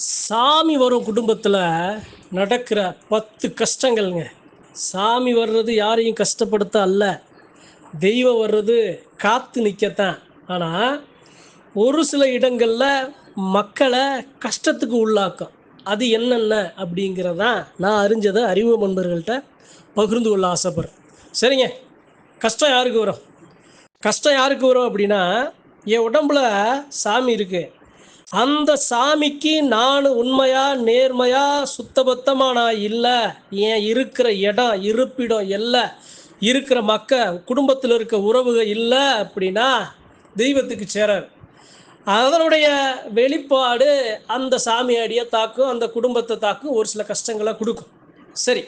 சாமி வரும் குடும்பத்தில் நடக்கிற பத்து கஷ்டங்கள்ங்க. சாமி வர்றது யாரையும் கஷ்டப்படுத்த அல்ல. தெய்வம் வர்றது காத்து நிற்கத்தான் ஆனால் ஒரு சில இடங்களில் மக்களை கஷ்டத்துக்கு உள்ளாக்கும். அது என்னென்ன அப்படிங்கிறதான் நான் அறிஞ்சதை அறிவு நண்பர்கள்ட்ட பகிர்ந்து கொள்ள ஆசைப்படுறேன். சரிங்க. கஷ்டம் யாருக்கு வரும்? கஷ்டம் யாருக்கு வரும் அப்படின்னா என் உடம்புல சாமி இருக்குது அந்த சாமிக்கு நான் உண்மையா நேர்மையா சுத்தபத்தமா நான் இல்லை. ஏன் இருக்கிற இடம் இருப்பிடம் இல்லை. இருக்கிற மக்க குடும்பத்தில் இருக்க உறவுகள் இல்லை அப்படின்னா தெய்வத்துக்கு சேராது அதனுடைய வெளிப்பாடு அந்த சாமியாடியை தாக்கும் அந்த குடும்பத்தை தாக்கும் ஒரு சில கஷ்டங்களை கொடுக்கும். சரி.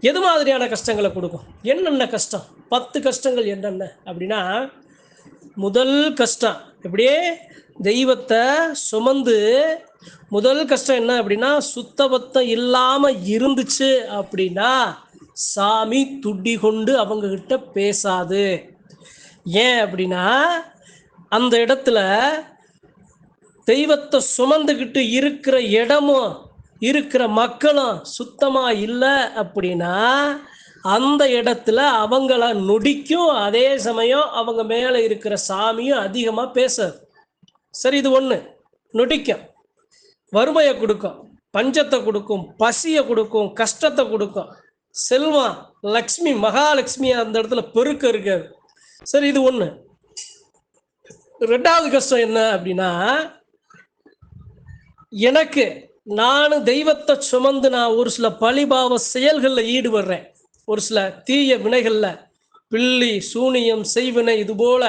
எது மாதிரியான கஷ்டங்களை கொடுக்கும்? என்னென்ன கஷ்டம்? பத்து கஷ்டங்கள் என்னென்ன? அப்படின்னா முதல் கஷ்டம் எப்படியே தெய்வத்தை சுமந்து முதல் கஷ்டம் என்ன அப்படின்னா சுத்தபத்தம் இல்லாமல் இருந்துச்சு அப்படின்னா சாமி துடி கொண்டு அவங்க கிட்ட பேசாது. ஏன் அப்படின்னா அந்த இடத்துல தெய்வத்தை சுமந்துக்கிட்டு இருக்கிற இடமும் இருக்கிற மக்களும் சுத்தமாக இல்லை அப்படின்னா அந்த இடத்துல அவங்கள நொடிக்கும். அதே சமயம் அவங்க மேலே இருக்கிற சாமியும் அதிகமாக பேசாது. சரி இது ஒன்று நொடிக்கும். வறுமையை கொடுக்கும். பஞ்சத்தை கொடுக்கும். பசியை கொடுக்கும். கஷ்டத்தை கொடுக்கும். செல்வம் லக்ஷ்மி மகாலட்சுமி அந்த இடத்துல பெருக்க இருக்காது சரி இது ஒன்று ரெண்டாவது கஷ்டம் என்ன அப்படின்னா எனக்கு நான் தெய்வத்தை சுமந்து நான் ஒரு சில பழிபாவ செயல்களில் ஈடுபடுறேன். ஒரு சில தீய வினைகளில். பில்லி சூனியம் செய்வினை இது போல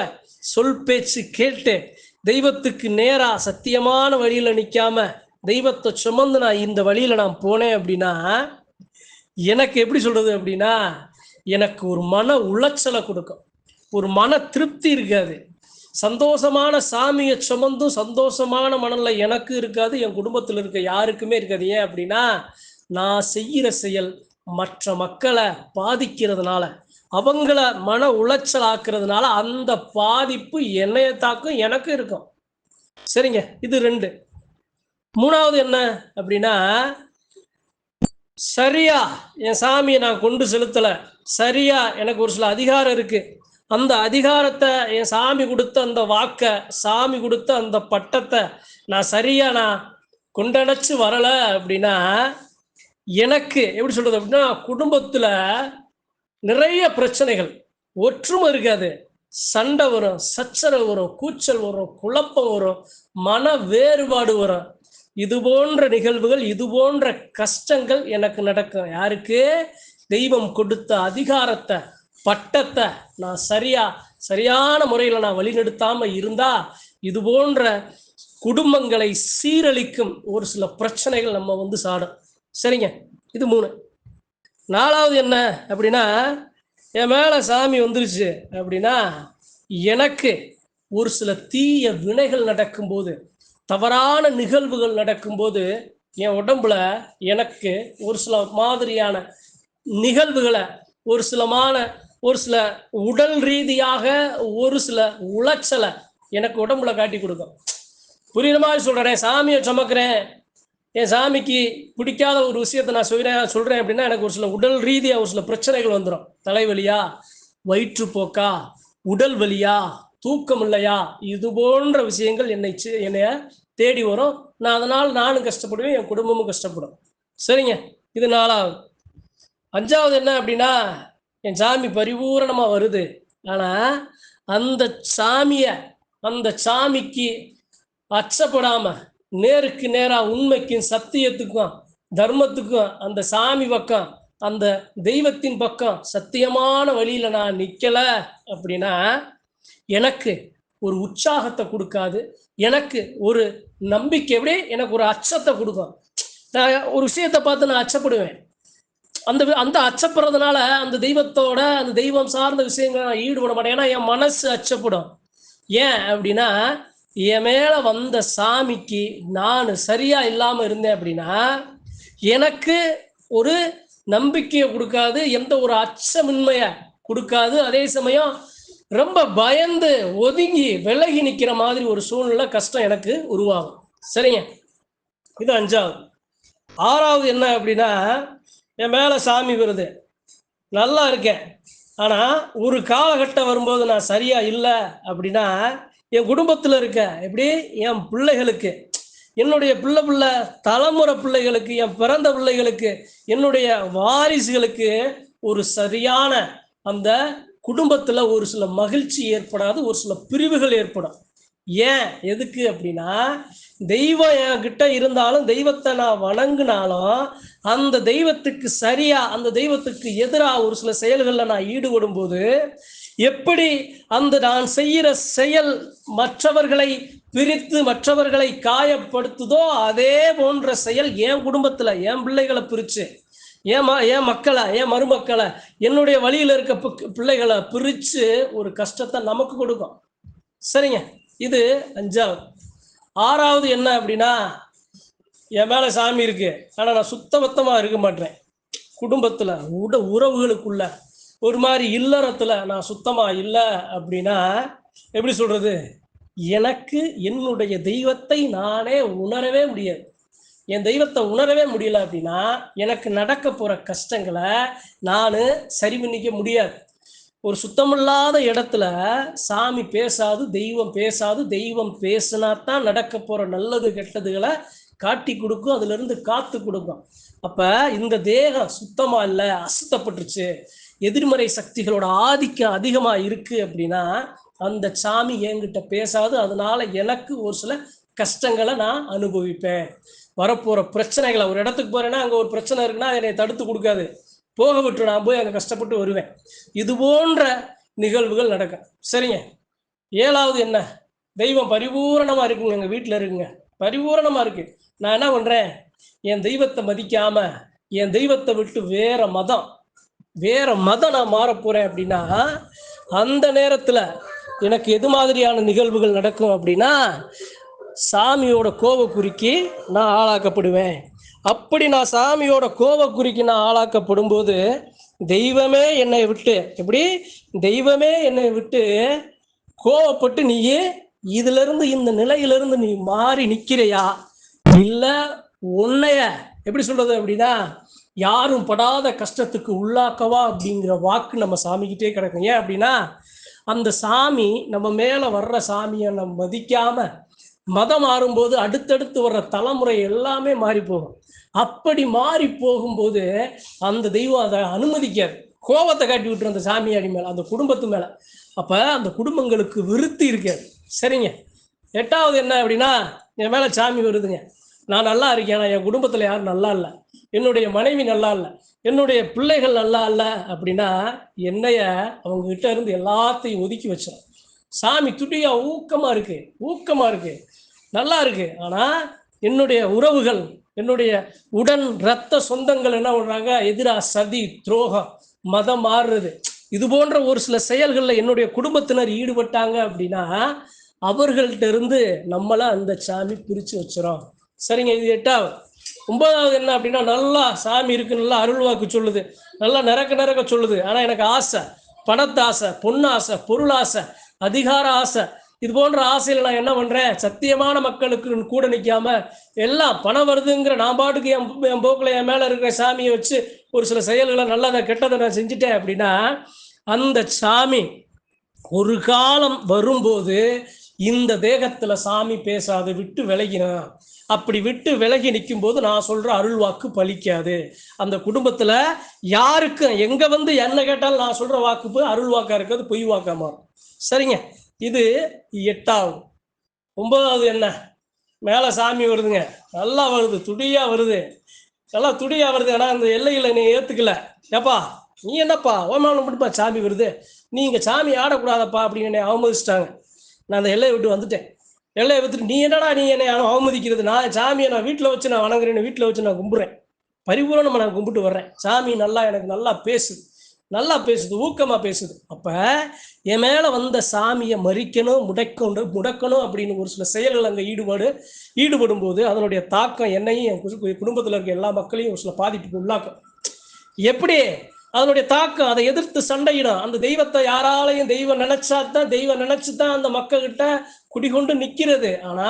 சொல் பேச்சு கேட்டு தெய்வத்துக்கு நேரா சத்தியமான வழியில் நிற்காம தெய்வத்தை சுமந்து நான் இந்த வழியில் நான் போனேன் அப்படின்னா எனக்கு எப்படி சொல்றது அப்படின்னா எனக்கு ஒரு மன உளைச்சலை கொடுக்கும். ஒரு மன திருப்தி இருக்காது. சந்தோஷமான சாமியை சுமந்தும் சந்தோஷமான மனநிலை எனக்கு இருக்காது என் குடும்பத்தில் இருக்க யாருக்குமே இருக்காது. ஏன் அப்படின்னா நான் செய்கிற செயல் மற்ற மக்களை பாதிக்கிறதுனால. அவங்கள மன உளைச்சல் ஆக்குறதுனால அந்த பாதிப்பு என்னைய தாக்கும் எனக்கும் இருக்கும். சரிங்க இது ரெண்டு. மூணாவது என்ன அப்படின்னா சரியா என் சாமியை நான் கொண்டு செலுத்தலை. சரியா எனக்கு ஒரு சில அதிகாரம் இருக்கு. அந்த அதிகாரத்தை என் சாமி கொடுத்த அந்த வாக்கை சாமி கொடுத்த அந்த பட்டத்தை நான் சரியா நான் கொண்டடைச்சு வரலை அப்படின்னா எனக்கு எப்படி சொல்றது அப்படின்னா குடும்பத்தில் நிறைய பிரச்சனைகள். ஒற்றுமை இருக்காது. சண்டை வரும் சச்சரவு வரும் கூச்சல் வரும் குழப்பம் வரும் மன வேறுபாடு வரும். இது போன்ற நிகழ்வுகள் இது போன்ற கஷ்டங்கள் எனக்கு நடக்கும். யாருக்கு? தெய்வம் கொடுத்த அதிகாரத்தை பட்டத்தை நான் சரியா சரியான முறையில் நான் வழிநடத்தாமல் இருந்தா இது போன்ற குடும்பங்களை சீரழிக்கும் ஒரு சில பிரச்சனைகள் நம்ம வந்து சாடும். சரிங்க? இது மூணு. நாலாவது என்ன அப்படின்னா என் மேலே சாமி வந்துருச்சு அப்படின்னா எனக்கு ஒரு சில தீய வினைகள் நடக்கும்போது தவறான நிகழ்வுகள் நடக்கும்போது என் உடம்புல எனக்கு ஒரு சில மாதிரியான நிகழ்வுகளை ஒரு சிலமான ஒரு சில உடல் ரீதியாக ஒரு சில உளைச்சலை எனக்கு உடம்புல காட்டி கொடுக்கும். புரியுற மாதிரி சொல்கிறேன் சாமியை சுமக்கிறேன். என் சாமிக்கு பிடிக்காத ஒரு விஷயத்தை நான் சொல்கிறேன் சொல்கிறேன் அப்படின்னா எனக்கு ஒரு சில உடல் ரீதியாக ஒரு சில பிரச்சனைகள் வந்துடும் தலைவலியா வயிற்றுப்போக்கா உடல் வலியா தூக்கம் இல்லையா இது போன்ற விஷயங்கள் என்னை சி- என்னைய தேடி வரும். நான் அதனால் நானும் கஷ்டப்படுவேன் என் குடும்பமும் கஷ்டப்படும். சரிங்க இது நாலாவது. அஞ்சாவது என்ன அப்படின்னா என் சாமி பரிபூரணமாக வருது. ஆனால் அந்த சாமியை அந்த சாமிக்கு அச்சப்படாமல் நேருக்கு நேராக உண்மைக்கும் சத்தியத்துக்கும் தர்மத்துக்கும் அந்த சாமி பக்கம் அந்த தெய்வத்தின் பக்கம் சத்தியமான வழியில் நான் நிற்கலை அப்படின்னா எனக்கு ஒரு உற்சாகத்தை கொடுக்காது. எனக்கு ஒரு நம்பிக்கை எப்படி எனக்கு ஒரு அச்சத்தை கொடுக்கும். நான் ஒரு விஷயத்தை பார்த்து நான் அச்சப்படுவேன். அந்த அந்த அச்சப்படுறதுனால அந்த தெய்வத்தோட அந்த தெய்வம் சார்ந்த விஷயங்களை நான் ஈடுபட மாட்டேன். ஏன்னா என் மனசு அச்சப்படும். ஏன் அப்படின்னா என் மேல வந்த சாமிக்கு நான் சரியா இல்லாம இருந்தேன் அப்படின்னா எனக்கு ஒரு நம்பிக்கையை கொடுக்காது எந்த ஒரு அச்சமின்மைய கொடுக்காது. அதே சமயம் ரொம்ப பயந்து ஒதுங்கி விலகி நிற்கிற மாதிரி ஒரு சூழ்நிலை கஷ்டம் எனக்கு உருவாகும். சரிங்க? இது அஞ்சாவது. ஆறாவது என்ன அப்படின்னா என் மேலே சாமி வருது நல்லா இருக்கேன். ஆனால் ஒரு காலகட்டம் வரும்போது நான் சரியாக இல்லை அப்படின்னா என் குடும்பத்தில் இருக்க எப்படி? என் பிள்ளைகளுக்கு. என்னுடைய பிள்ளை பிள்ளை தலைமுறை பிள்ளைகளுக்கு என் பிறந்த பிள்ளைகளுக்கு என்னுடைய வாரிசுகளுக்கு ஒரு சரியான அந்த குடும்பத்தில் ஒரு சில மகிழ்ச்சி ஏற்படாது ஒரு சில பிரிவுகள் ஏற்படும். ஏன்? எதுக்கு அப்படின்னா தெய்வம் என்கிட்ட இருந்தாலும் தெய்வத்தை நான் வணங்கினாலும் அந்த தெய்வத்துக்கு சரியா அந்த தெய்வத்துக்கு எதிராக ஒரு சில செயல்களில் நான் ஈடுபடும் போது எப்படி அந்த நான் செய்கிற செயல் மற்றவர்களை பிரித்து மற்றவர்களை காயப்படுத்துதோ அதே போன்ற செயல் என் குடும்பத்தில் என் பிள்ளைகளை பிரித்து ஏன் ம என் மக்களை என் மருமக்களை என்னுடைய வழியில் இருக்க பிள்ளைகளை பிரித்து ஒரு கஷ்டத்தை நமக்கு கொடுக்கும். சரிங்க. இது அஞ்சாவது. ஆறாவது என்ன அப்படின்னா என் மேலே சாமி இருக்கு. ஆனால் நான் சுத்தபத்தமாக இருக்க மாட்டேன். குடும்பத்தில் உட உறவுகளுக்குள்ள ஒரு மாதிரி இல்லறத்துல நான் சுத்தமா இல்லை அப்படின்னா எப்படி சொல்றது? எனக்கு என்னுடைய தெய்வத்தை நானே உணரவே முடியாது. என் தெய்வத்தை உணரவே முடியல அப்படின்னா எனக்கு நடக்க போற கஷ்டங்களை நான் சரி பண்ணிக்க முடியாது. ஒரு சுத்தமில்லாத இடத்துல சாமி பேசாது தெய்வம் பேசாது தெய்வம் பேசினா தான் நடக்க போற நல்லது கெட்டதுகளை காட்டி கொடுக்கும் அதுல இருந்து காத்து கொடுக்கும். அப்ப இந்த தேகம் சுத்தமா இல்லை அசுத்தப்பட்டுருச்சு. எதிர்மறை சக்திகளோட ஆதிக்கம் அதிகமாக இருக்கு அப்படின்னா அந்த சாமி என்கிட்ட பேசாது. அதனால எனக்கு ஒரு சில கஷ்டங்களை நான் அனுபவிப்பேன். வரப்போகிற பிரச்சனைகளை ஒரு இடத்துக்கு போகிறேன்னா அங்கே ஒரு பிரச்சனை இருக்குன்னா என்னை தடுத்து கொடுக்காது. போக விட்டு நான் போய் அங்கே கஷ்டப்பட்டு வருவேன். இது போன்ற நிகழ்வுகள் நடக்கும். சரிங்க. ஏழாவது என்ன? தெய்வம் பரிபூரணமாக இருக்குங்க. எங்கள் வீட்டில் இருக்குங்க. பரிபூரணமாக இருக்குது நான் என்ன பண்ணுறேன் என் தெய்வத்தை மதிக்காமல் என் தெய்வத்தை விட்டு வேற மதம் வேற மதம் நான் மாறப் போறேன் அப்படின்னா அந்த நேரத்துல எனக்கு எது மாதிரியான நிகழ்வுகள் நடக்கும் அப்படின்னா சாமியோட கோபக்குறிக்கு நான் ஆளாக்கப்படுவேன். அப்படி நான் சாமியோட கோபக்குறிக்கு நான் ஆளாக்கப்படும் போது தெய்வமே என்னை விட்டு எப்படி? தெய்வமே என்னை விட்டு கோவப்பட்டு நீயே இதுல இருந்து இந்த நிலையிலிருந்து நீ மாறி நிக்கிறையா? இல்ல உன்னைய எப்படி சொல்றது அப்படின்னா யாரும் படாத கஷ்டத்துக்கு உள்ளாக்கவா அப்படிங்கிற வாக்கு நம்ம சாமிக்கிட்டே கிடக்கும். ஏன் அப்படின்னா அந்த சாமி நம்ம மேலே வர்ற சாமியை நம்ம மதிக்காம மதம் மாறும்போது அடுத்தடுத்து வர்ற தலைமுறை எல்லாமே மாறி போகும். அப்படி மாறி போகும்போது அந்த தெய்வம் அதை அனுமதிக்காது. கோபத்தை காட்டி விட்டுரும் அந்த சாமியாடி மேலே அந்த குடும்பத்து மேலே. அப்போ அந்த குடும்பங்களுக்கு விருத்தி இருக்காது. சரிங்க. எட்டாவது என்ன அப்படின்னா என் மேலே சாமி வருதுங்க. நான் நல்லா இருக்கேன் என் குடும்பத்தில் யாரும் நல்லா இல்லை. என்னுடைய மனைவி நல்லா இல்லை. என்னுடைய பிள்ளைகள் நல்லா இல்லை அப்படின்னா என்னைய அவங்க கிட்ட இருந்து எல்லாத்தையும் ஒதுக்கி வச்சிடும் சாமி துடியா ஊக்கமா இருக்கு ஊக்கமா இருக்கு. நல்லா இருக்கு. ஆனால் என்னுடைய உறவுகள் என்னுடைய உடன் இரத்த சொந்தங்கள் என்ன பண்றாங்க? எதிரா சதி துரோகம் மதம் மாறுறது. இது போன்ற ஒரு சில செயல்களில் என்னுடைய குடும்பத்தினர் ஈடுபட்டாங்க அப்படின்னா அவர்கள்ட்ட இருந்து நம்மளாம் அந்த சாமி பிரித்து வச்சிரும். சரிங்க இது எட்டாவது. ஒன்பதாவது என்ன அப்படின்னா நல்லா சாமி இருக்கு நல்லா அருள்வாக்கு சொல்லுது. நல்லா நிறக்க நிறக்க சொல்லுது. ஆனால் எனக்கு ஆசை பணத்து ஆசை பொண்ணு ஆசை பொருள் ஆசை அதிகார ஆசை. இது போன்ற ஆசையில நான் என்ன பண்றேன்? சத்தியமான மக்களுக்கு கூட நிற்காம எல்லாம் பணம் வருதுங்கிற நான் பாட்டுக்கு என் என் போக்கில் என் மேல இருக்கிற சாமியை வச்சு ஒரு சில செயல்களை நல்லதை கெட்டதை நான் செஞ்சுட்டேன் அப்படின்னா அந்த சாமி ஒரு காலம் வரும்போது இந்த தேகத்துல சாமி பேசாது விட்டு விலகினான் அப்படி விட்டு விலகி நிற்கும் போது நான் சொல்ற அருள் வாக்கு பலிக்காது. அந்த குடும்பத்துல யாருக்கு எங்க வந்து என்ன கேட்டாலும் நான் சொல்ற வாக்கு போய் அருள் வாக்கா இருக்கிறது பொய் வாக்கா மாறும். சரிங்க. இது எட்டாவது ஒன்பதாவது என்ன? மேல சாமி வருதுங்க. நல்லா வருது துடியா வருது. நல்லா துடியா வருது. ஆனா அந்த எல்லைகளை நீ ஏத்துக்கல. ஏப்பா நீ என்னப்பா? ஓமானம் மட்டும்ப்பா சாமி வருது? நீ இங்க சாமி ஆடக்கூடாதப்பா அப்படின்னு என்னை அவமதிச்சிட்டாங்க. நான் அந்த எல்லையை விட்டு வந்துட்டேன். எல்லையை விட்டுட்டு நீ என்னடா நீ என்னை அவமதிக்கிறது. நான் சாமியை நான் வீட்டில் வச்சு நான் வணங்குறேன்னு வீட்டில் வச்சு நான் கும்பிட்றேன். பரிபூரணமாக நான் கும்பிட்டு வர்றேன். சாமி நல்லா எனக்கு நல்லா பேசுது. நல்லா பேசுது ஊக்கமாக பேசுது. அப்போ என் மேலே வந்த சாமியை மறிக்கணும் முடைக்கணும் முடக்கணும் அப்படின்னு ஒரு சில செயல்கள் அங்கே ஈடுபாடு ஈடுபடும் போது அதனுடைய தாக்கம் என்னையும் என் குடும்பத்தில் இருக்க எல்லா மக்களையும் ஒரு சில பாதிப்புக்கு உள்ளாக்கும். எப்படி அதனுடைய தாக்கம் அதை எதிர்த்து சண்டையிடும். அந்த தெய்வத்தை யாராலையும் தெய்வம் நினைச்சா தான் தெய்வம் நினைச்சு தான் அந்த மக்கள்கிட்ட குடிகொண்டு நிக்கிறது. ஆனா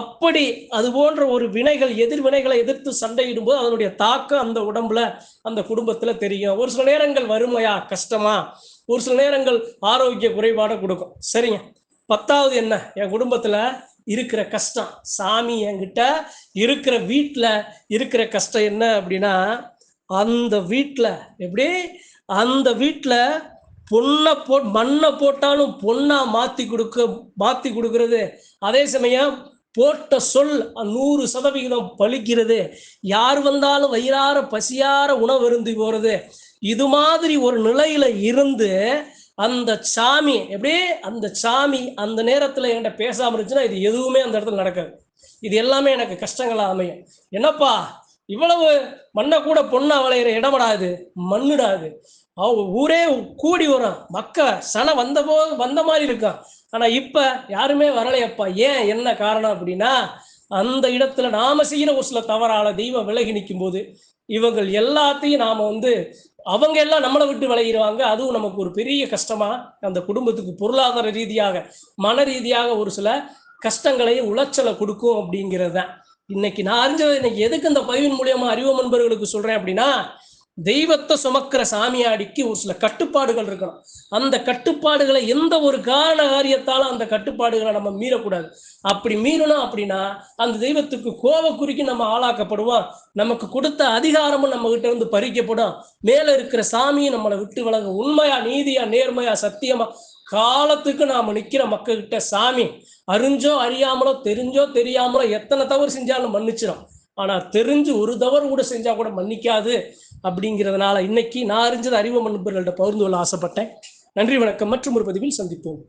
அப்படி அது போன்ற ஒரு வினைகள் எதிர்வினைகளை எதிர்த்து சண்டையிடும் போது அதனுடைய தாக்கம் அந்த உடம்புல அந்த குடும்பத்துல தெரியும். ஒரு சில நேரங்கள் வறுமையா கஷ்டமா ஒரு சில நேரங்கள் ஆரோக்கிய குறைபாட கொடுக்கும். சரிங்க. பத்தாவது என்ன? என் குடும்பத்துல இருக்கிற கஷ்டம். சாமி என்கிட்ட இருக்கிற வீட்டுல இருக்கிற கஷ்டம் என்ன அப்படின்னா அந்த வீட்டில் எப்படி? அந்த வீட்டில் பொண்ணை போ மண்ணை போட்டாலும் பொண்ணாக மாற்றி கொடுக்க மாற்றி கொடுக்கறது. அதே சமயம் போட்ட சொல் நூறு சதவிகிதம் பலிக்கிறது யார் வந்தாலும் வயிறார பசியார உணவு இருந்து போகிறது இது மாதிரி ஒரு நிலையில இருந்து அந்த சாமி எப்படியே அந்த சாமி அந்த நேரத்தில் என்கிட்ட பேசாமல் இருந்துச்சுன்னா இது எதுவுமே அந்த இடத்துல நடக்காது. இது எல்லாமே எனக்கு கஷ்டங்களாக அமையும். என்னப்பா? இவ்வளவு மண்ணை கூட பொண்ணா விளையிற இடமடாது மண்ணுடாது. அவங்க ஊரே கூடி வரும். மக்க சன வந்தபோ வந்த மாதிரி இருக்கான் ஆனா இப்ப யாருமே வரலையப்பா. ஏன்? என்ன காரணம் அப்படின்னா அந்த இடத்துல நாம செய்யற ஒரு சில தவறால தெய்வம் விலகி நிற்கும் போது இவங்கள் எல்லாத்தையும் நாம வந்து அவங்க எல்லாம் நம்மளை விட்டு விளையிடுவாங்க அதுவும் நமக்கு ஒரு பெரிய கஷ்டமா அந்த குடும்பத்துக்கு பொருளாதார ரீதியாக மன ரீதியாக ஒரு சில கஷ்டங்களையும் உளைச்சலை கொடுக்கும் அப்படிங்கிறது தான் இன்னைக்கு நான் அறிஞ்சது இன்னைக்கு எதுக்கு இந்த பதிவின் மூலியமா அறிவோம் நண்பர்களுக்கு சொல்றேன் அப்படின்னா தெய்வத்தை சுமக்கிற சாமியாடிக்கு ஒரு சில கட்டுப்பாடுகள் இருக்கணும். அந்த கட்டுப்பாடுகளை எந்த ஒரு காரண காரியத்தாலும் அந்த கட்டுப்பாடுகளை நம்ம மீறக்கூடாது. அப்படி மீறணும் அப்படின்னா அந்த தெய்வத்துக்கு கோவக்குறுக்கி நம்ம ஆளாக்கப்படுவோம். நமக்கு கொடுத்த அதிகாரமும் நம்ம கிட்ட இருந்து பறிக்கப்படும். மேல இருக்கிற சாமியும் நம்மளை விட்டு விலக உண்மையா நீதியா நேர்மையா சத்தியமா காலத்துக்கு நாம் நிற்கிற மக்கள்கிட்ட சாமி அறிஞ்சோ அறியாமலோ தெரிஞ்சோ தெரியாமலோ எத்தனை தவறு செஞ்சாலும் மன்னிச்சிடும் ஆனால் தெரிஞ்சு ஒரு தவறு கூட செஞ்சால் கூட மன்னிக்காது அப்படிங்கிறதுனால இன்னைக்கு நான் அறிஞ்சது அறிவு நண்பர்கள்ட்ட பகிர்ந்து கொள்ள ஆசைப்பட்டேன். நன்றி வணக்கம். மற்றும் ஒரு பதிவில் சந்திப்போம்.